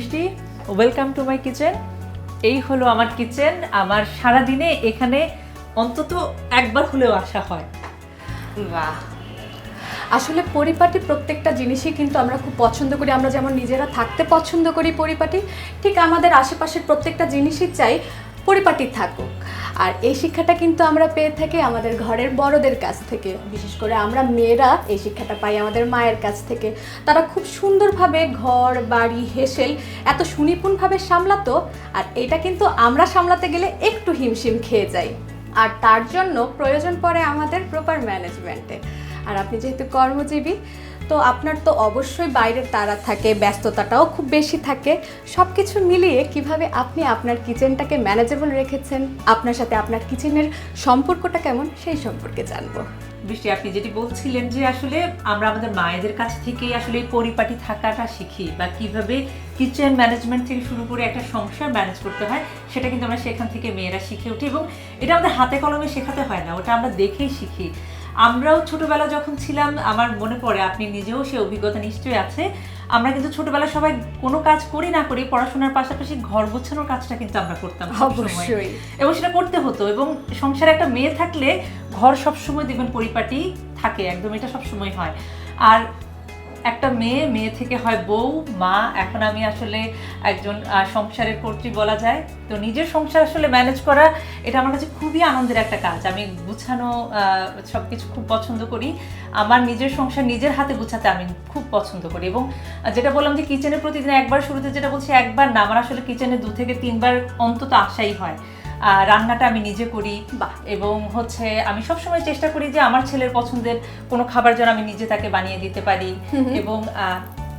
বৃষ্টি welcome to my kitchen এই হলো আমার কিচেন আমার সারা দিনে এখানে অন্তত একবার হলেও আসা হয়। বাহ। আসলে পরিপাটি প্রত্যেকটা জিনিসই কিন্তু আমরা খুব পছন্দ করি। আমরা যেমন নিজেরা থাকতে পছন্দ করি পরিপাটি, ঠিক আমাদের আশেপাশের প্রত্যেকটা জিনিসই চাই। পরিপাটি থাকুক। আর এই শিক্ষাটা কিন্তু আমরা পেয়ে থাকি আমাদের ঘরের বড়দের কাছ থেকে। বিশেষ করে আমরা মেয়েরা এই শিক্ষাটা পাই আমাদের মায়ের কাছ থেকে। তারা খুব সুন্দরভাবে ঘর, বাড়ি, হেসেল এত সুনিপুণভাবে সামলাতো। আর এটা কিন্তু আমরা সামলাতে গেলে একটু হিমশিম খেয়ে যাই। আর তার জন্য প্রয়োজন পড়ে আমাদের প্রপার ম্যানেজমেন্টে আর আপনি যেহেতু কর্মজীবী তো আপনার তো অবশ্যই বাইরের তারা থাকে, ব্যস্ততাটাও খুব বেশি থাকে। সব কিছু মিলিয়ে কীভাবে আপনি আপনার কিচেনটাকে ম্যানেজেবল রেখেছেন? আপনার সাথে আপনার কিচেনের সম্পর্কটা কেমন? সেই সম্পর্কে জানব। বৃষ্টি, আপনি যেটি বলছিলেন যে আসলে আমরা আমাদের মায়েদের কাছ থেকেই আসলে পরিপাটি থাকাটা শিখি বা কীভাবে কিচেন ম্যানেজমেন্ট থেকে শুরু করে একটা সংসার ম্যানেজ করতে হয়, সেটা কিন্তু আমরা সেখান থেকে মেয়েরা শিখে উঠি এবং এটা আমাদের হাতে কলমে শেখাতে হয় না, ওটা আমরা দেখেই শিখি। আমরাও ছোটবেলা যখন ছিলাম আমার মনে পড়ে আপনি নিজেও সে অভিজ্ঞতা নিশ্চয়ই আছে আমরা কিন্তু ছোটবেলা সবাই কোনো কাজ করি না করি পড়াশোনার পাশাপাশি ঘর গোছানোর কাজটা কিন্তু আমরা করতাম অবশ্যই। এবং সেটা করতে হতো এবং সংসারে একটা মেয়ে থাকলে ঘর সবসময় দেখবেন পরিপাটি থাকে একদম এটা সবসময় হয়। আর একটা মেয়ে মেয়ে থেকে হয় বউ, মা। এখন আমি আসলে একজন সংসারের কর্ত্রী বলা যায়। তো নিজের সংসার আসলে ম্যানেজ করা, এটা আমার কাছে খুবই আনন্দের একটা কাজ। আমি গুছানো সব কিছু খুব পছন্দ করি। আমার নিজের সংসার নিজের হাতে গুছাতে আমি খুব পছন্দ করি। এবং যেটা বললাম যে কিচেনে প্রতিদিন একবার শুরুতে যেটা বলছি, একবার না। আমার আসলে কিচেনে দু থেকে তিনবার অন্তত আসাই হয়। রান্নাটা আমি নিজে করি। বা এবং হচ্ছে আমি সবসময় চেষ্টা করি যে আমার ছেলের পছন্দের কোনো খাবার যেন আমি নিজে তাকে বানিয়ে দিতে পারি। এবং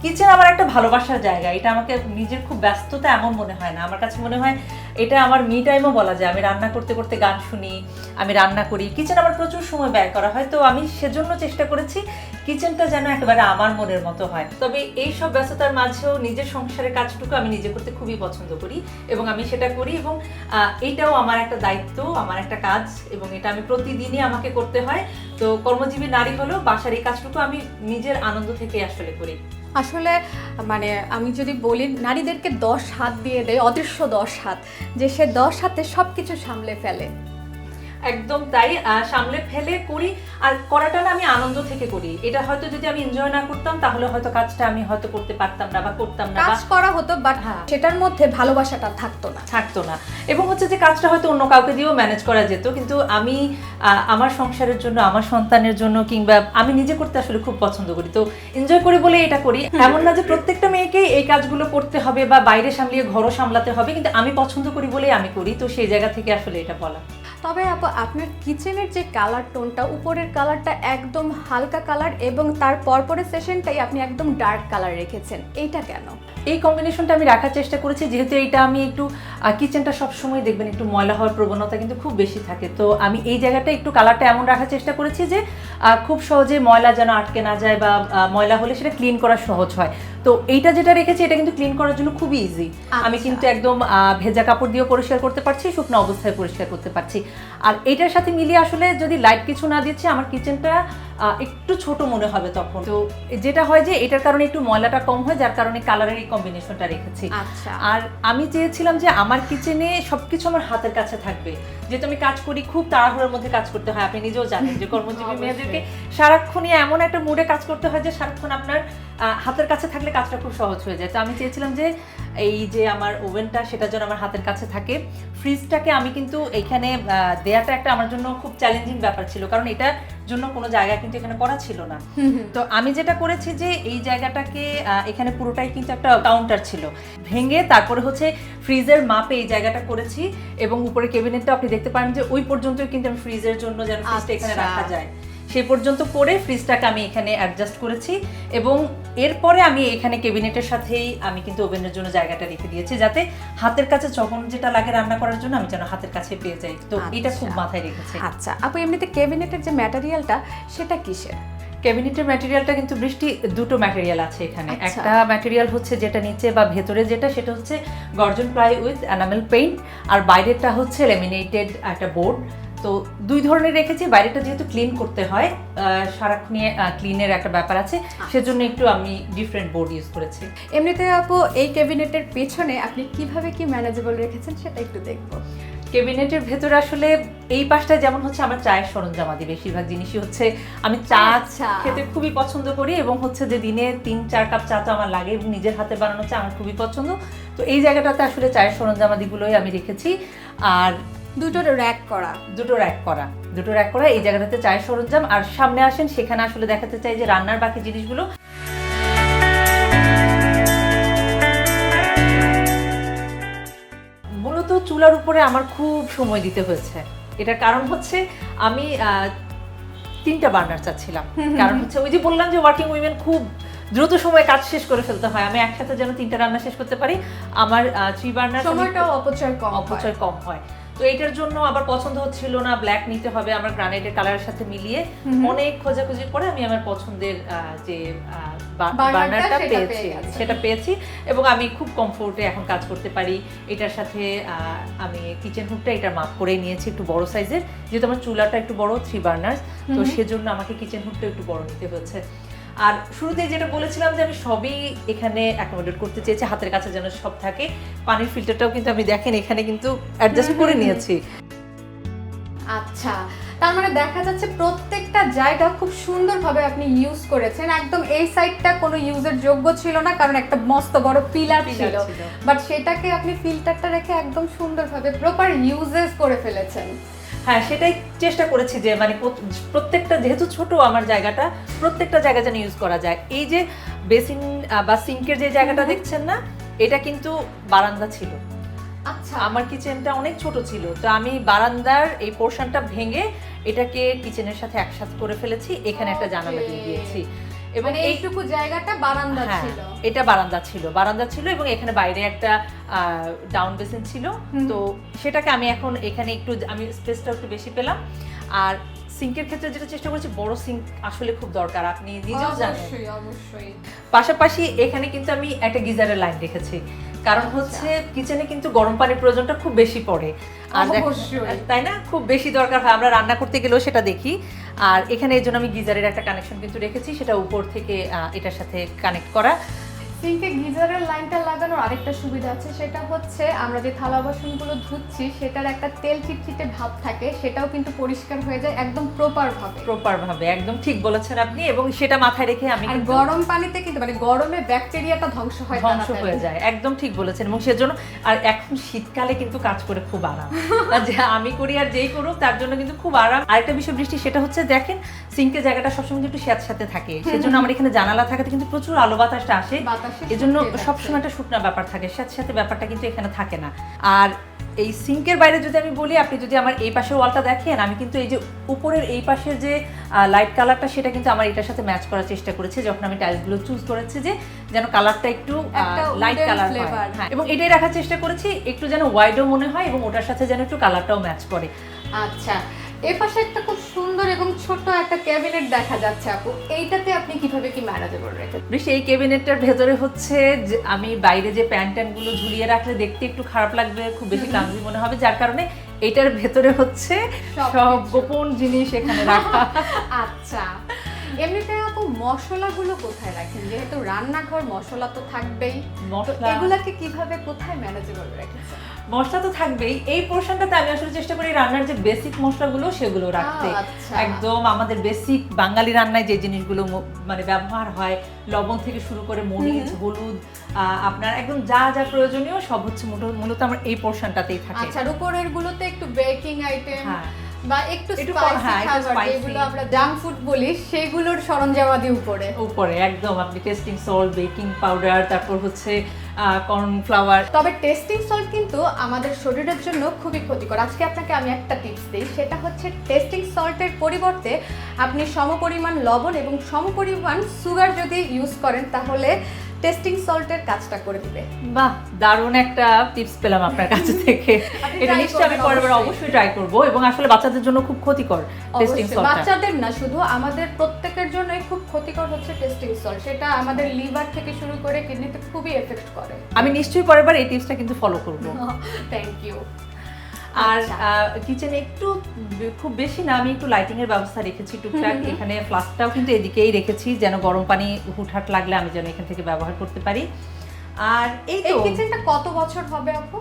কিচেন আমার একটা ভালোবাসার জায়গা। এটা আমাকে নিজের খুব ব্যস্ততা এমন মনে হয় না। আমার কাছে মনে হয় এটা আমার মি টাইমও বলা যায়। আমি রান্না করতে করতে গান শুনি আমি রান্না করি। কিচেন আমার প্রচুর সময় ব্যয় করা হয়। তো আমি সেজন্য চেষ্টা করেছি কিচেনটা যেন একেবারে আমার মনের মতো হয়। তবে এই সব ব্যস্ততার মাঝেও নিজের সংসারের কাজটুকু আমি নিজে করতে খুবই পছন্দ করি এবং আমি সেটা করি এবং আহ, এইটাও আমার একটা দায়িত্ব আমার একটা কাজ এবং এটা আমি প্রতিদিনই আমাকে করতে হয়। তো কর্মজীবী নারী হলেও বাসার এই কাজটুকু আমি নিজের আনন্দ থেকে আসলে করি। আসলে মানে আমি যদি বলি, নারীদেরকে দশ হাত দিয়ে দেয়, অদৃশ্য দশ হাত, যে সে দশ হাতে সব কিছু সামলে ফেলে। একদম তাই সামলে ফেলে করি। আর করাটা না আমি আনন্দ থেকে করি। এটা হয়তো যদি আমি এনজয় না করতাম তাহলে হয়তো কাজটা আমি হয়তো করতে পারতাম না বা করতাম না কাজ করা হতো বাট হ্যাঁ। সেটার মধ্যে ভালোবাসাটা থাকতো না। থাকতো না। এবং হচ্ছে যে কাজটা হয়তো অন্য কাউকে দিয়েও ম্যানেজ করা যেত কিন্তু আমি আমার সংসারের জন্য আমার সন্তানের জন্য কিংবা আমি নিজে করতে আসলে খুব পছন্দ করি। তো এনজয় করি বলে এটা করি। এমন না যে প্রত্যেকটা মেয়েকেই এই কাজগুলো করতে হবে বা বাইরে সামলিয়ে ঘরও সামলাতে হবে কিন্তু আমি পছন্দ করি বলেই আমি করি। তো সেই জায়গা থেকে আসলে এটা বলা। তবে আপু, আপনার কিচেনের যে কালার টোনটা উপরের কালারটা একদম হালকা কালার এবং তার পরপরের সেশনটাই আপনি একদম ডার্ক কালার রেখেছেন। এইটা কেন? এই কম্বিনেশনটা আমি রাখার চেষ্টা করেছি, যেহেতু এইটা আমি একটু কিচেনটা সবসময় দেখবেন একটু ময়লা হওয়ার প্রবণতা কিন্তু খুব বেশি থাকে। তো আমি এই জায়গাটা একটু কালারটা এমন রাখার চেষ্টা করেছি যে খুব সহজে ময়লা যেন আটকে না যায় বা ময়লা হলে সেটা ক্লিন করা সহজ হয়। তো এইটা যেটা রেখেছি এটা কিন্তু ক্লিন করার জন্য খুবই ইজি আমি আচ্ছা। কিন্তু একদম ভেজা কাপড় দিয়েও পরিষ্কার করতে পারছি শুকনো অবস্থায় পরিষ্কার করতে পারছি আর এইটার সাথে মিলিয়ে আসলে যদি লাইট কিছু না দিচ্ছি আমার কিচেনটা একটু ছোট মনে হবে তখন। তো যেটা হয় যে এটার কারণে একটু ময়লাটা কম হয় যার কারণে কালারের এই কম্বিনেশনটা রেখেছি। আচ্ছা। আর আমি চেয়েছিলাম যে আমার কিচেনে সবকিছু আমার হাতের কাছে থাকবে। যেহেতু আমি কাজ করি খুব তাড়াহুড়োর মধ্যে কাজ করতে হয়। আপনি নিজেও জানেন যে কর্মজীবী মেয়েদেরকে সারাক্ষণই এমন একটা মুডে কাজ করতে হয় যে সারাক্ষণ আপনার হাতের কাছে থাকলে কাজটা খুব সহজ হয়ে যায়। তো আমি চেয়েছিলাম যে এই যে আমার ওভেনটা সেটা যেন আমার হাতের কাছে থাকে। ফ্রিজটাকে আমি কিন্তু এখানে আহ, দেয়াটা একটা আমার জন্য খুব চ্যালেঞ্জিং ব্যাপার ছিল। কারণ এটার জন্য কোনো জায়গা কিন্তু এখানে করা ছিল না। তো আমি যেটা করেছি যে এই জায়গাটাকে এখানে পুরোটাই কিন্তু একটা কাউন্টার ছিল। ভেঙে তারপরে হচ্ছে ফ্রিজের মাপে এই জায়গাটা করেছি এবং উপরে কেবিনেটটা আপনি দেখতে পারেন যে ওই পর্যন্ত কিন্তু আমি ফ্রিজের জন্য যেন ফ্রিজটা এখানে আচ্ছা। রাখা যায়। সেই পর্যন্ত করে ফ্রিজটাকে আমি এখানে অ্যাডজাস্ট করেছি এবং এরপরে আমি এখানে কেবিনেটের সাথেই আমি কিন্তু ওভেনের জন্য জায়গাটা রেখে দিয়েছি যাতে হাতের কাছে যখন যেটা লাগে রান্না করার জন্য আমি যেন হাতের কাছে পেয়ে যাই তো এটা খুব আচ্ছা। মাথায় রেখেছি আচ্ছা আপু এমনিতে ক্যাবিনেটের যে ম্যাটেরিয়ালটা সেটা কিসের ক্যাবিনেটের ম্যাটেরিয়ালটা কিন্তু বৃষ্টি দুটো ম্যাটেরিয়াল আছে এখানে আচ্ছা। একটা ম্যাটেরিয়াল হচ্ছে যেটা নিচে বা ভেতরে যেটা সেটা হচ্ছে gurjan ply with enamel paint আর বাইরেরটা হচ্ছে লেমিনেটেড একটা বোর্ড তো দুই ধরনের রেখেছি বাইরেটা যেহেতু ক্লিন করতে হয় সারাক্ষণ ক্লিনের একটা ব্যাপার আছে সেজন্য একটু আমি ডিফারেন্ট বোর্ড ইউজ করেছি। এমনিতে আপু এই ক্যাবিনেটের পেছনে আপনি কীভাবে কি ম্যানেজেবল রেখেছেন সেটা একটু দেখব। ক্যাবিনেটের ভেতরে আসলে এই পাশটায় যেমন হচ্ছে আমার চায়ের সরঞ্জামাদি বেশিরভাগ জিনিসই হচ্ছে আমি চা আচ্ছা। খেতে খুবই পছন্দ করি এবং হচ্ছে যে দিনে তিন চার কাপ চা তো আমার লাগে এবং নিজের হাতে বানানো চা আমার খুবই পছন্দ। তো এই জায়গাটাতে আসলে চায়ের সরঞ্জামাদিগুলোই আমি রেখেছি। আর দুটো র্যাক করা। দুটো র্যাক করা। দুটো র্যাক করা এই জায়গাটাতে চায়ের সরঞ্জাম। আর সামনে আসেন সেখানে আসলে দেখাতে চাই যে রান্নার বাকি জিনিসগুলো। মূলত চুলার উপরে আমার খুব সময় দিতে হয়েছে। এটার কারণ হচ্ছে আমি আহ, তিনটা বার্নার চাচ্ছিলাম। কারণ হচ্ছে ওই যে বললাম যে ওয়ার্কিং উইমেন খুব দ্রুত সময়ে কাজ শেষ করে ফেলতে হয়। আমি একসাথে যেন তিনটা রান্না শেষ করতে পারি। আমার থ্রি বার্নার সময়টাও অপচয় কম অপচয় কম হয়। তো এটার জন্য আবার পছন্দ হচ্ছিল না ব্ল্যাক নিতে হবে আমার গ্রানাইটের কালারের সাথে মিলিয়ে অনেক খোঁজাখুঁজি করে আমি আমার পছন্দের যে বার্নারটা পেয়েছি সেটা পেয়েছি এবং আমি খুব কমফোর্টে এখন কাজ করতে পারি। এটার সাথে আহ, আমি কিচেন হুডটা এটার মাপ করে নিয়েছি একটু বড় সাইজের যেহেতু আমার চুলাটা একটু বড় থ্রি বার্নার তো সেজন্য আমাকে কিচেন হুডটা একটু বড় নিতে হয়েছে আর শুরুতে যেটা বলেছিলাম যে আমি সবই এখানে অ্যাকোমোডেট করতে চেয়েছি হাতের কাছে যেন সব থাকে। পানির ফিল্টারটাও কিন্তু আমি দেখেন এখানে কিন্তু অ্যাডজাস্ট করে নিয়েছি। আচ্ছা তার মানে দেখা যাচ্ছে প্রত্যেকটা জায়গা খুব সুন্দরভাবে আপনি ইউজ করেছেন। একদম এই সাইডটা কোনো ইউজের যোগ্য ছিল না কারণ একটা মস্ত বড় পিলার ছিল। বাট সেটাকে আপনি ফিল্টারটা রেখে একদম সুন্দরভাবে প্রপার ইউজেস করে ফেলেছেন। হ্যাঁ সেটাই চেষ্টা করেছি যে মানে প্রত্যেকটা যেহেতু ছোট আমার জায়গাটা প্রত্যেকটা জায়গা যেন ইউজ করা যায়। এই যে বেসিন বা সিঙ্কের যে জায়গাটা দেখছেন না এটা কিন্তু বারান্দা ছিল। আচ্ছা। আমার কিচেনটা অনেক ছোট ছিল তো আমি বারান্দার এই পোর্শনটা ভেঙে এটাকে কিচেনের সাথে একসাথে করে ফেলেছি এখানে একটা জানালা দিয়ে দিয়েছি। এবং মানে এইটুকু জায়গাটা বারান্দা হ্যাঁ, ছিল। এটা বারান্দা ছিল। বারান্দা ছিল এবং এখানে বাইরে একটা ডাউন বেসিন ছিল। তো সেটাকে আমি এখন এখানে একটু আমি স্পেসটা একটু বেশি পেলাম। আর সিঙ্কের ক্ষেত্রে যেটা চেষ্টা করেছি বড় সিঙ্ক আসলে খুব দরকার আপনি নিজেও জানেন। অবশ্যই অবশ্যই। পাশাপাশি এখানে কিন্তু আমি একটা গিজারের লাইন রেখেছি কারণ আচ্ছা। হচ্ছে কিচেনে কিন্তু গরম পানির প্রয়োজনটা খুব বেশি পড়ে। আর। তাই না? খুব বেশি দরকার হয় আমরা রান্না করতে গেলেও সেটা দেখি। আর এখানে এই জন্য আমি গিজারের একটা কানেকশন কিন্তু রেখেছি সেটা উপর থেকে এটার সাথে কানেক্ট করা। সিঙ্কে গিজারের লাইনটা লাগানোর আরেকটা সুবিধা আছে সেটা হচ্ছে আমরা যে থালা বাসনগুলো ধুচ্ছি সেটার একটা তেল চিটচিটে ভাব থাকে সেটাও কিন্তু পরিষ্কার হয়ে যায় একদম প্রপার ভাবে। প্রপার ভাবে একদম ঠিক বলেছেন আপনি এবং সেটা মাথায় রেখে আমি আর গরম পানিতে কিন্তু মানে গরমে ব্যাকটেরিয়াটা ধ্বংস হয় ধ্বংস হয়ে যায় একদম ঠিক বলেছেন এবং সেজন্য আর এখন শীতকালে কিন্তু কাজ করে খুব আরাম। যে আমি করি আর যেই করুক তার জন্য কিন্তু খুব আরাম। আরেকটা বিষয় বৃষ্টি সেটা হচ্ছে দেখেন সিঙ্কের জায়গাটা সবসময় কিন্তু স্যাঁত সাথে থাকে। সেজন্য আমার এখানে জানালা থাকাতে কিন্তু প্রচুর আলো বাতাসটা আসে। এজন্য সবসময় একটা শুকনা ব্যাপার থাকে। সাথে সাথে ব্যাপারটা কিন্তু এখানে থাকে না। আর এই সিঙ্কের বাইরে যদি আমি বলি আপনি যদি আমার এই পাশের ওয়ালটা দেখেন আমি কিন্তু এই যে উপরের এই পাশের যে লাইট কালারটা সেটা কিন্তু আমার এটার সাথে ম্যাচ করার চেষ্টা করেছি যখন আমি টাইলসগুলো চুজ করেছি যে যেন কালারটা একটু লাইট কালার হয়। হ্যাঁ এবং এটাই রাখার চেষ্টা করেছি একটু যেন ওয়াইডও মনে হয় এবং ওটার সাথে যেন একটু কালারটাও ম্যাচ করে। আচ্ছা এ পাশে একটা খুব সুন্দর এবং ছোট একটা ক্যাবিনেট দেখা যাচ্ছে আপু। এইটাতে আপনি কীভাবে কি ম্যানেজেবল রেখেছেন বৃষ্টি এই ক্যাবিনেটটার ভেতরে হচ্ছে যে আমি বাইরে যে প্যান ট্যানগুলো ঝুলিয়ে রাখলে দেখতে একটু খারাপ লাগবে খুব বেশি ক্লান্তি মনে হবে যার কারণে এটার ভেতরে হচ্ছে সব গোপন জিনিস এখানে রাখা। আচ্ছা। এমনিতে আপু মশলাগুলো কোথায় রাখেন? যেহেতু রান্নাঘর মশলা তো থাকবেই। এগুলাকে কীভাবে কোথায় ম্যানেজেবল রেখেছেন? মশলা তো থাকবেই। এই পোর্শনটাতে আমি আসলে চেষ্টা করি রান্নার যে বেসিক মশলাগুলো সেগুলো রাখতে। আচ্ছা। একদম আমাদের বেসিক বাঙালি রান্নায় যে জিনিসগুলো মানে ব্যবহার হয় লবণ থেকে শুরু করে মরিচ হলুদ আপনার একদম যা যা প্রয়োজনীয় সব হচ্ছে মূলত- আমার এই পোর্শনটাতেই থাকে। আচ্ছা উপরের গুলোতে একটু বেকিং আইটেম হ্যাঁ। বা একটু স্পাইসি হ্যাঁ, খাবার যেগুলো আমরা জাঙ্ক ফুড বলি সেগুলোর সরঞ্জামাদি উপরে। উপরে একদম। আপনি টেস্টিং সল্ট বেকিং পাউডার তারপর হচ্ছে কর্নফ্লাওয়ার। তবে টেস্টিং সল্ট কিন্তু আমাদের শরীরের জন্য খুবই ক্ষতিকর। আজকে আপনাকে আমি একটা টিপস দিই, সেটা হচ্ছে টেস্টিং সল্টের পরিবর্তে আপনি সমপরিমাণ লবণ এবং সমপরিমাণ সুগার যদি ইউজ করেন, তাহলে টেস্টিং সল্টের কাজটা করে দিবে। বাহ দারুণ একটা টিপস পেলাম আপনার কাছে থেকে। এটা নিশ্চয়ই আমি পরের অবশ্যই। ট্রাই করব এবং আসলে বাচ্চাদের জন্য খুব ক্ষতিকর টেস্টিং সল্টটা বাচ্চাদের না শুধু আমাদের প্রত্যেকের জন্যই খুব ক্ষতিকর হচ্ছে টেস্টিং সল্ট সেটা আমাদের লিভার থেকে শুরু করে কিডনিতে খুবই এফেক্ট করে। আমি নিশ্চয়ই পরের বার এই টিপসটা কিন্তু ফলো করব। থ্যাংক ইউ আর আচ্ছা। কিচেনে একটু খুব বেশি না আমি একটু লাইটিং এর ব্যবস্থা রেখেছি টুকটাক। এখানে ফ্লাস্কটাও কিন্তু এদিকেই রেখেছি যেন গরম পানি হুটহাট লাগলে আমি যেন এখান থেকে ব্যবহার করতে পারি। আর এই কিচেনটা কত বছর হবে আপু?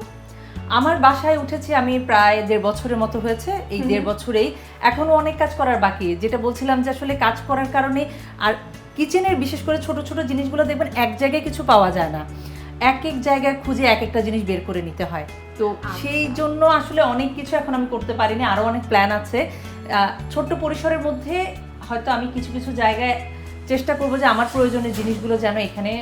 আমার বাসায় উঠেছি আমি প্রায় দেড় বছরের মতো হয়েছে এই দেড় বছরেই। এখনও অনেক কাজ করার বাকি। যেটা বলছিলাম যে আসলে কাজ করার কারণে আর কিচেনের বিশেষ করে ছোট ছোট জিনিসগুলো দেখবেন এক জায়গায় কিছু পাওয়া যায় না। এক এক জায়গায় খুঁজে এক একটা জিনিস বের করে নিতে হয়। তো আচ্ছা। সেই জন্য আসলে অনেক কিছু এখন আমি করতে পারিনি আরও অনেক প্ল্যান আছে। ছোট্ট পরিসরের মধ্যে হয়তো আমি কিছু কিছু জায়গায় চেষ্টা করব যে আমার প্রয়োজনীয় জিনিসগুলো যেন এখানে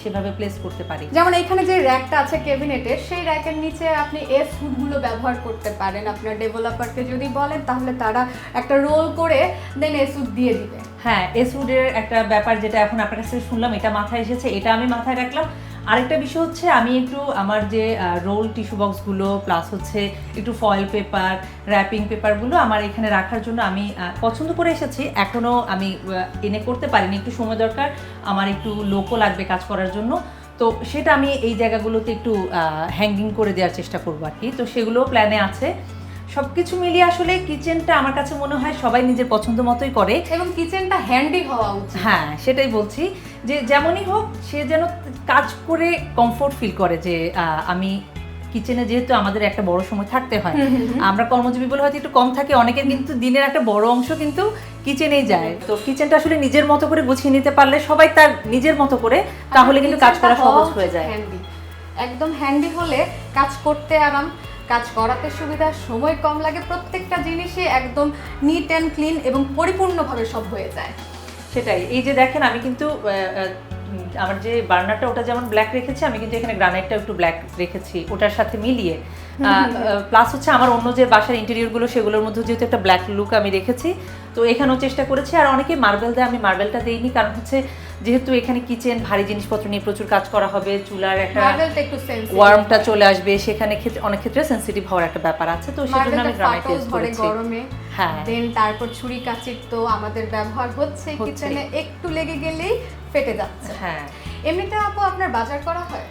সেভাবে প্লেস করতে পারি। যেমন এখানে যে র্যাকটা আছে কেবিনেটের সেই র্যাকের নিচে আপনি এস ফুডগুলো ব্যবহার করতে পারেন। আপনার ডেভেলপারকে যদি বলেন তাহলে তারা একটা রোল করে দেন এস ফুড দিয়ে দিবে। হ্যাঁ এসউডের একটা ব্যাপার যেটা এখন আপনার কাছে শুনলাম এটা মাথায় এসেছে এটা আমি মাথায় রাখলাম। আরেকটা বিষয় হচ্ছে, আমি একটু আমার যে রোল টিস্যু বক্সগুলো প্লাস হচ্ছে একটু ফয়েল পেপার র্যাপিং পেপারগুলো আমার এখানে রাখার জন্য আমি পছন্দ করে এসেছি। এখনও আমি এনে করতে পারিনি। একটু সময় দরকার, আমার একটু লোকও লাগবে কাজ করার জন্য। তো সেটা আমি এই জায়গাগুলোতে একটু হ্যাঙ্গিং করে দেওয়ার চেষ্টা করব আর কি। তো সেগুলো প্ল্যানে আছে। সব কিছু মিলিয়ে আসলে কিচেনটা আমার কাছে মনে হয় সবাই নিজের পছন্দ মতোই করে। এবং কিচেনটা হ্যান্ডি হওয়া উচিত। হ্যাঁ সেটাই বলছি যে যেমনই হোক সে যেন কাজ করে কমফোর্ট ফিল করে যে আমি কিচেনে যেহেতু আমাদের একটা বড় সময় থাকতে হয় আমরা কর্মজীবী বলে হয়তো একটু কম থাকে অনেকের কিন্তু দিনের একটা বড় অংশ কিন্তু কিচেনেই যায়। তো কিচেনটা আসলে নিজের মতো করে গুছিয়ে নিতে পারলে সবাই তার নিজের মতো করে তাহলে কিন্তু কাজ করা সহজ হয়ে যায়। একদম হ্যান্ডি হলে কাজ করতে আরাম। কাজ করাতে সুবিধা সময় কম লাগে প্রত্যেকটা জিনিসই একদম নিট অ্যান্ড ক্লিন এবং পরিপূর্ণভাবে সব হয়ে যায়। সেটাই। এই যে দেখেন আমি কিন্তু আমার যে বার্নারটা ওটা যেমন ব্ল্যাক রেখেছি আমি কিন্তু এখানে গ্রানাইটটা একটু ব্ল্যাক রেখেছি ওটার সাথে মিলিয়ে। প্লাস হচ্ছে আমার অন্য যে বাসার ইন্টেরিয়রগুলো সেগুলোর মধ্যে যেহেতু একটা ব্ল্যাক লুক আমি রেখেছি তো এখানেও চেষ্টা করেছি আর অনেকে মার্বেল দেয় আমি মার্বেলটা দেইনি কারণ হচ্ছে যেহেতু এখানে কিচেন ভারী জিনিসপত্র নিয়ে প্রচুর কাজ করা হবে চুলার একটা ওয়ার্মটা চলে আসবে সেখানে ক্ষেত্রে অনেক ক্ষেত্রে সেন্সিটিভ হওয়ার একটা ব্যাপার আছে তো সেজন্য আমি গ্রানাইট ইউজ করেছি। গরমে। হ্যাঁ। দেন তারপর ছুরি কাচির তো আমাদের ব্যবহার হচ্ছে কিচেনে একটু লেগে গেলেই ফেটে যাচ্ছে। হ্যাঁ। এমনিতে আপু আপনার বাজার করা হয়?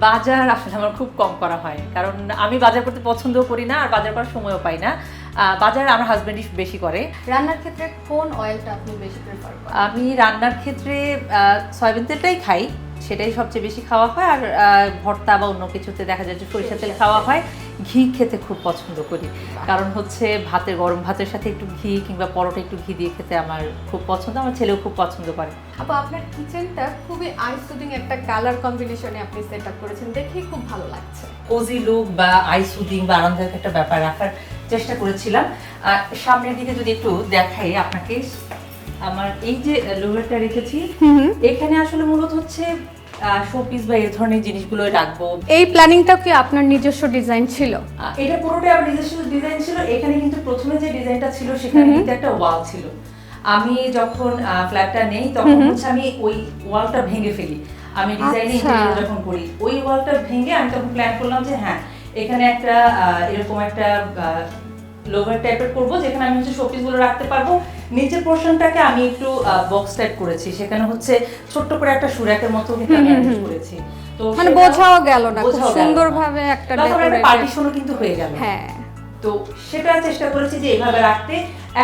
বাজার আসলে আমার খুব কম করা হয় কারণ আমি বাজার করতে পছন্দও করি না আর বাজার করার সময়ও পাই না। বাজার আমার হাজব্যান্ডই বেশি করে। রান্নার ক্ষেত্রে কোন অয়েলটা আপনি বেশি প্রেফার করেন? আমি রান্নার ক্ষেত্রে সয়াবিন তেলটাই খাই সেটাই সবচেয়ে বেশি খাওয়া হয়। আর ভর্তা বা অন্য কিছুতে দেখা যায় যে সরিষা তেল খাওয়া হয়। ঘি খেতে খুব পছন্দ করি। কারণ হচ্ছে ভাতের গরম ভাতের সাথে একটু ঘি কিংবা পরোটা একটু ঘি দিয়ে খেতে আমার খুব পছন্দ। আমার ছেলেও খুব পছন্দ করে। আপু আপনার কিচেনটা খুবই আই সুদিং একটা কালার কম্বিনেশনে আপনি সেট আপ করেছেন। দেখেই খুব ভালো লাগছে। কোজি লুক বা আই সুদিং বা আরামদায়ক একটা ব্যাপার রাখার চেষ্টা করেছিলাম। আর সামনের দিকে যদি একটু দেখাই আপনাকে আমার এই যে লোহারটা রেখেছি এখানে আসলে মূলত হচ্ছে শোপিস বা এই ধরনের জিনিসগুলো রাখব। এই প্ল্যানিংটা কি আপনার নিজস্ব ডিজাইন ছিল? এটা পুরোটাই আমার নিজস্ব ডিজাইন ছিল। এখানে কিন্তু প্রথমে যে ডিজাইনটা ছিল সেখানে কিন্তু একটা ওয়াল ছিল। আমি যখন ফ্ল্যাটটা নেই তখন হচ্ছে আমি ওই ওয়ালটা ভেঙে ফেলি। আমি ডিজাইনে আচ্ছা। যখন করি ওই ওয়ালটা ভেঙে আমি তখন প্ল্যান করলাম যে হ্যাঁ এখানে একটা এরকম একটা লোভার টাইপের করব যেখানে আমি হচ্ছে শোপিসগুলো রাখতে পারব। নিচের পোর্শনটাকে আমি একটু বক্স টাইপ করেছি। সেখানে হচ্ছে ছোট্ট করে একটা সুরাকের মতো করেছি। তো মানে বোঝাও গেল না খুব সুন্দরভাবে একটা পার্টিশনও কিন্তু হয়ে গেল হ্যাঁ। তো সেটা চেষ্টা করেছি যে এইভাবে রাখতে।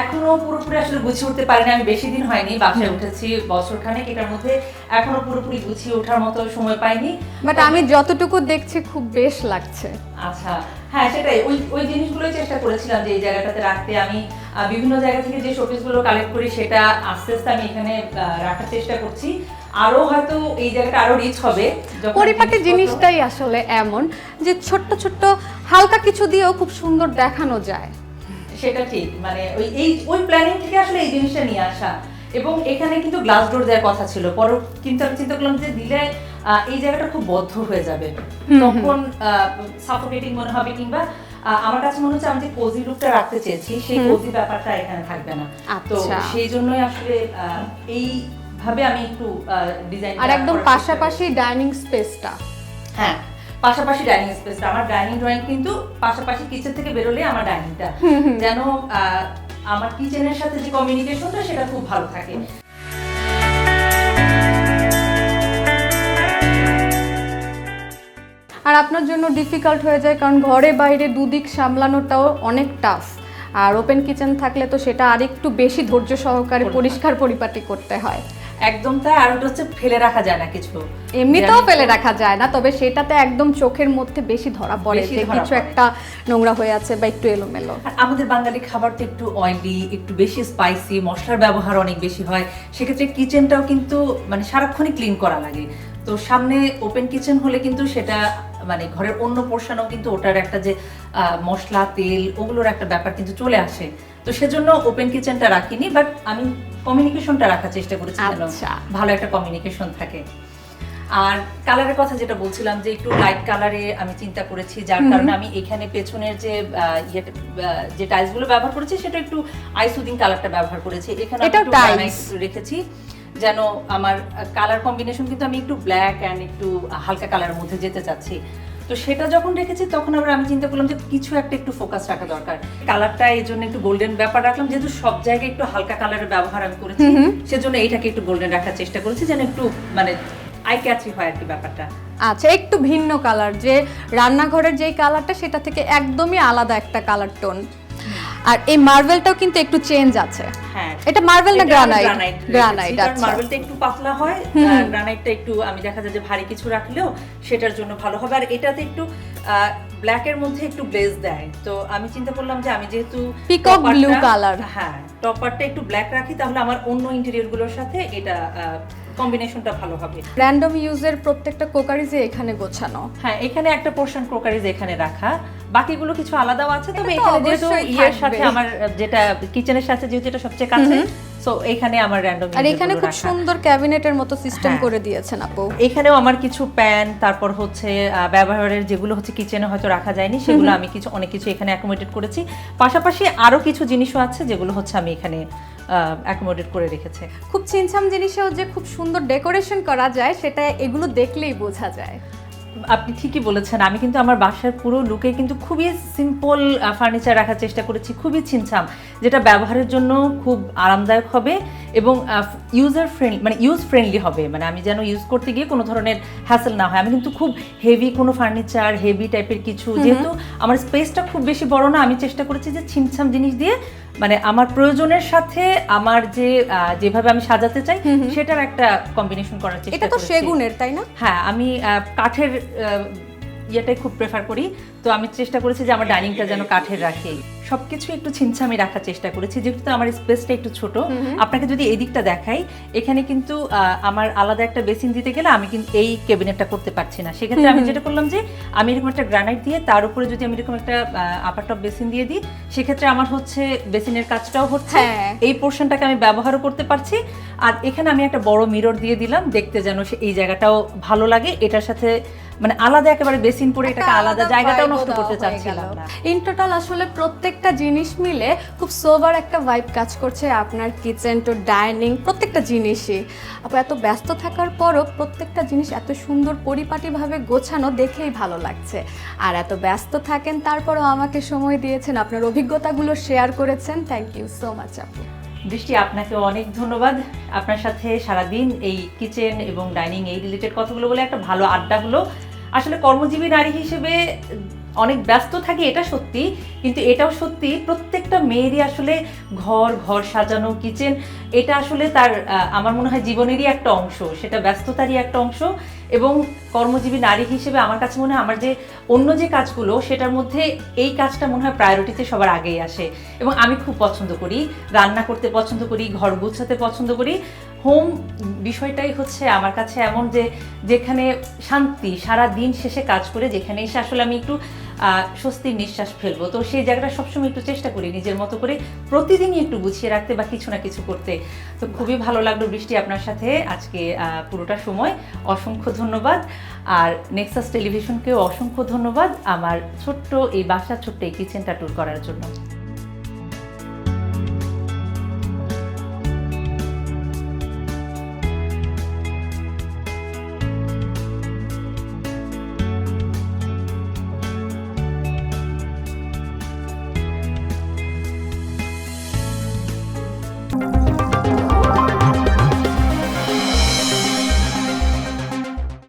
এখনও পুরোপুরি আসলে গুছিয়ে উঠতে পারিনি আমি বেশি দিন হয়নি বাসায় উঠেছি বছর খানেক এটার মধ্যে এখনও পুরোপুরি গুছিয়ে ওঠার মতো সময় পাইনি। বাট আমি যতটুকু দেখছি খুব বেশ লাগছে। আচ্ছা হ্যাঁ সেটাই ওই ওই জিনিসগুলোই চেষ্টা করেছিলাম যে এই জায়গাটাতে রাখতে আমি বিভিন্ন জায়গা থেকে যে শোপিসগুলো কালেক্ট করি সেটা আস্তে আস্তে আমি এখানে রাখার চেষ্টা করছি। আরও হয়তো এই জায়গাটা আরও রিচ হবে পরিপাটি জিনিসটাই আসলে এমন যে ছোট্ট ছোট্ট হালকা কিছু দিয়েও খুব সুন্দর দেখানো যায়। সেটা ঠিক মানে ওই এই ওই প্ল্যানিং থেকে আসলে এই জিনিসটা নিয়ে আসা। এবং এখানে কিন্তু গ্লাস ডোর দেওয়ার কথা ছিল। পর কিন্তু আমি চিন্তা করলাম যে দিলে এই জায়গাটা খুব বদ্ধ হয়ে যাবে। তখন সাফোকেটিং মনে হবে কিংবা আমার কাছে মনে হচ্ছে আমি যে কোজি লুকটা রাখতে চেয়েছি সেই কোজি ব্যাপারটা এখানে থাকবে না। তো আচ্ছা। সেই জন্যই আসলে আহ, এই ভাবে আমি একটু ডিজাইন আর একদম পাশাপাশি ডাইনিং স্পেসটা হ্যাঁ। পাশাপাশি ডাইনিং স্পেসটা আমার ডাইনিং ড্রয়িং কিন্তু পাশাপাশি কিচেন থেকে বেরোলে আমার ডাইনিংটা যেন আমার কিচেনের সাথে যে কমিউনিকেশনটা সেটা খুব ভালো থাকে। আর আর আপনার জন্য ডিফিকাল্ট হয়ে যায় কারণ ঘরে বাইরে দুদিক সামলানোটাও অনেক টাফ আর ওপেন কিচেন থাকলে তো সেটা আরেকটু বেশি ধৈর্য সহকারে পরিষ্কার পরিপাটি করতে হয়। একদম তাই আর ওটা হচ্ছে ফেলে রাখা যায় না কিছু। এমনিতেও ফেলে। রাখা যায় না তবে সেটাতে একদম চোখের মধ্যে বেশি ধরা পড়ে যে কিছু একটা নোংরা হয়ে আছে বা একটু এলোমেলো। আর আমাদের বাঙালি খাবার তো একটু অয়েলি একটু বেশি স্পাইসি মশলার ব্যবহার অনেক বেশি হয়। সেক্ষেত্রে কিচেনটাও কিন্তু মানে সারাক্ষণই ক্লিন করা লাগে। তো সামনে ওপেন কিচেন হলে কিন্তু সেটা মানে ঘরের অন্য পোর্শনও কিন্তু ওটার একটা যে মশলা তেল ওগুলোর একটা ব্যাপার কিন্তু চলে আসে। তো সেজন্য ওপেন কিচেনটা রাখিনি বাট আমি কমিউনিকেশনটা রাখার চেষ্টা করেছি আচ্ছা। ভালো একটা কমিউনিকেশন থাকে। আর কালারের কথা যেটা বলছিলাম যে একটু লাইট কালারে আমি চিন্তা করেছি যার কারণে আমি এখানে পেছনের যে আহ, যে টাইলসগুলো ব্যবহার করেছি সেটা একটু আইসুদিং কালারটা ব্যবহার করেছি। এখানে রেখেছি। যেন আমার কালার কম্বিনেশন কিন্তু আমি একটু ব্ল্যাক অ্যান্ড একটু হালকা কালারের মধ্যে যেতে চাচ্ছি। তো সেটা যখন রেখেছি তখন আবার আমি চিন্তা করলাম যে কিছু একটা একটু ফোকাস রাখা দরকার। কালারটা এই জন্য একটু গোল্ডেন ব্যাপার রাখলাম যেহেতু সব জায়গায় একটু হালকা কালারের ব্যবহার আমি করেছি সেজন্য এইটাকে একটু গোল্ডেন রাখার চেষ্টা করেছি যেন একটু মানে আই ক্যাচি হয় আর কি ব্যাপারটা। আচ্ছা একটু ভিন্ন কালার যে রান্নাঘরের যেই কালারটা সেটা থেকে একদমই আলাদা একটা কালার টোন আর এই মার্বেলটাও কিন্তু একটু চেঞ্জ আছে। হ্যাঁ। এটা মার্বেল না গ্রানাইট গ্রানাইট আচ্ছা। মার্বেলটা একটু পাতলা হয় গ্রানাইটটা একটু আমি দেখা যায় যে ভারী কিছু রাখলেও সেটার জন্য ভালো হবে। আর এটাতে একটু ব্ল্যাকের মধ্যে একটু গ্লেজ দেয়। তো আমি চিন্তা করলাম যে আমি যেহেতু topper-টা- blue color। হ্যাঁ টপারটা একটু ব্ল্যাক রাখি তাহলে আমার অন্য ইন্টেরিয়রগুলোর সাথে এটা কম্বিনেশনটা ভালো হবে। র্যান্ডম ইউজের প্রত্যেকটা কোকারিজে এখানে গোছানো। হ্যাঁ এখানে একটা পোর্শন ক্রোকারিজ এখানে রাখা। বাকিগুলো কিছু আলাদাও আছে তবে এখানে যেহেতু ইয়ের সাথে আমার যেটা কিচেনের সাথে যেহেতু এটা সবচেয়ে কাছে সো এখানে আমার র্যান্ডম আর এখানে খুব সুন্দর ক্যাবিনেটের মতো সিস্টেম হ্যাঁ। করে দিয়েছেন আপু। এখানেও আমার কিছু প্যান তারপর হচ্ছে ব্যবহারের যেগুলো হচ্ছে কিচেনে হয়তো রাখা যায়নি সেগুলো আমি কিছু অনেক কিছু এখানে অ্যাকোমোডেট করেছি। পাশাপাশি আরও কিছু জিনিসও আছে যেগুলো হচ্ছে আমি এখানে অ্যাকোমোডেট করে রেখেছি। খুব ছিনছাম জিনিসেও যে খুব সুন্দর ডেকোরেশন করা যায় সেটা এগুলো দেখলেই বোঝা যায়। আপনি ঠিকই বলেছেন আমি কিন্তু আমার বাসার পুরো লুকে কিন্তু খুবই সিম্পল ফার্নিচার রাখার চেষ্টা করেছি খুবই ছিমছাম যেটা ব্যবহারের জন্য খুব আরামদায়ক হবে এবং ইউজার ফ্রেন্ডলি মানে ইউজ ফ্রেন্ডলি হবে। মানে আমি যেন ইউজ করতে গিয়ে কোনো ধরনের হ্যাসেল না হয়। আমি কিন্তু খুব হেভি কোনো ফার্নিচার হেভি টাইপের কিছু যেহেতু আমার স্পেসটা খুব বেশি বড় না আমি চেষ্টা করেছি যে ছিমছাম জিনিস দিয়ে মানে আমার প্রয়োজনের সাথে আমার যে যেভাবে আমি সাজাতে চাই সেটার একটা কম্বিনেশন করার চেষ্টা এটা তো সেগুনের তাই না? হ্যাঁ আমি আহ, কাঠের ইয়েটাই খুব প্রেফার করি। তো আমি চেষ্টা করেছি যে আমার ডাইনিংটা যেন কাঠের রাখি। সবকিছু একটু ছিমছামি রাখার চেষ্টা করেছি যেহেতু আমার স্পেসটা একটু ছোট। আপনাকে যদি এই দিকটা দেখাই এখানে কিন্তু আমার আলাদা একটা বেসিন দিতে গেলে আমি কিন্তু এই ক্যাবিনেটটা করতে পারছি না। সেক্ষেত্রে আমি যেটা করলাম যে আমি এরকম একটা গ্রানাইট দিয়ে তার উপরে যদি আমি এরকম একটা আপার টপ বেসিন দিয়ে দিই সেক্ষেত্রে আমার হচ্ছে বেসিনের কাজটাও হচ্ছে। হ্যাঁ। এই পোর্শনটাকে আমি ব্যবহারও করতে পারছি। আর এখানে আমি একটা বড় মিরর দিয়ে দিলাম দেখতে যেন সে এই জায়গাটাও ভালো লাগে এটার সাথে মানে আলাদা একেবারে বেসিন পরে এটাকে আলাদা জায়গাটাও নষ্ট করতে চাচ্ছিলাম না। ইন টোটাল আসলে প্রত্যেকটা জিনিস মিলে খুব সোবার একটা ভাইব কাজ করছে আপনার কিচেন টু ডাইনিং প্রত্যেকটা জিনিসই। আপু এত ব্যস্ত থাকার পরও প্রত্যেকটা জিনিস এত সুন্দর পরিপাটিভাবে গোছানো দেখেই ভালো লাগছে। আর এত ব্যস্ত থাকেন তারপরও আমাকে সময় দিয়েছেন আপনার অভিজ্ঞতাগুলো শেয়ার করেছেন। থ্যাংক ইউ সো মাচ আপু। দৃষ্টি আপনাকে অনেক ধন্যবাদ। আপনার সাথে সারাদিন এই কিচেন এবং ডাইনিং এই রিলেটেড কথাগুলো বলে একটা ভালো আড্ডা হলো। আসলে কর্মজীবী নারী হিসেবে অনেক ব্যস্ত থাকি, এটা সত্যি। কিন্তু এটাও সত্যি, প্রত্যেকটা মেয়েরই আসলে ঘর ঘর সাজানো কিচেন এটা আসলে তার আমার মনে হয় জীবনেরই একটা অংশ। সেটা ব্যস্ততারই একটা অংশ এবং কর্মজীবী নারী হিসেবে আমার কাছে মনে হয় আমার যে অন্য যে কাজগুলো, সেটার মধ্যে এই কাজটা মনে হয় প্রায়োরিটিতে সবার আগেই আসে। এবং আমি খুব পছন্দ করি, রান্না করতে পছন্দ করি, ঘর গুছাতে পছন্দ করি। হোম বিষয়টাই হচ্ছে আমার কাছে এমন যে, যেখানে শান্তি, সারা দিন শেষে কাজ করে যেখানে এসে আসলে আমি একটু স্বস্তির নিঃশ্বাস ফেলব। তো সেই জায়গাটা সবসময় একটু চেষ্টা করি নিজের মতো করে প্রতিদিনই একটু গুছিয়ে রাখতে বা কিছু না কিছু করতে। তো খুবই ভালো লাগল বৃষ্টি আপনার সাথে আজকে পুরোটা সময়। অসংখ্য ধন্যবাদ। আর নেক্সাস টেলিভিশনকেও অসংখ্য ধন্যবাদ আমার ছোট্ট এই বাসা ছোট্ট এই কিচেনটা ট্যুর করার জন্য।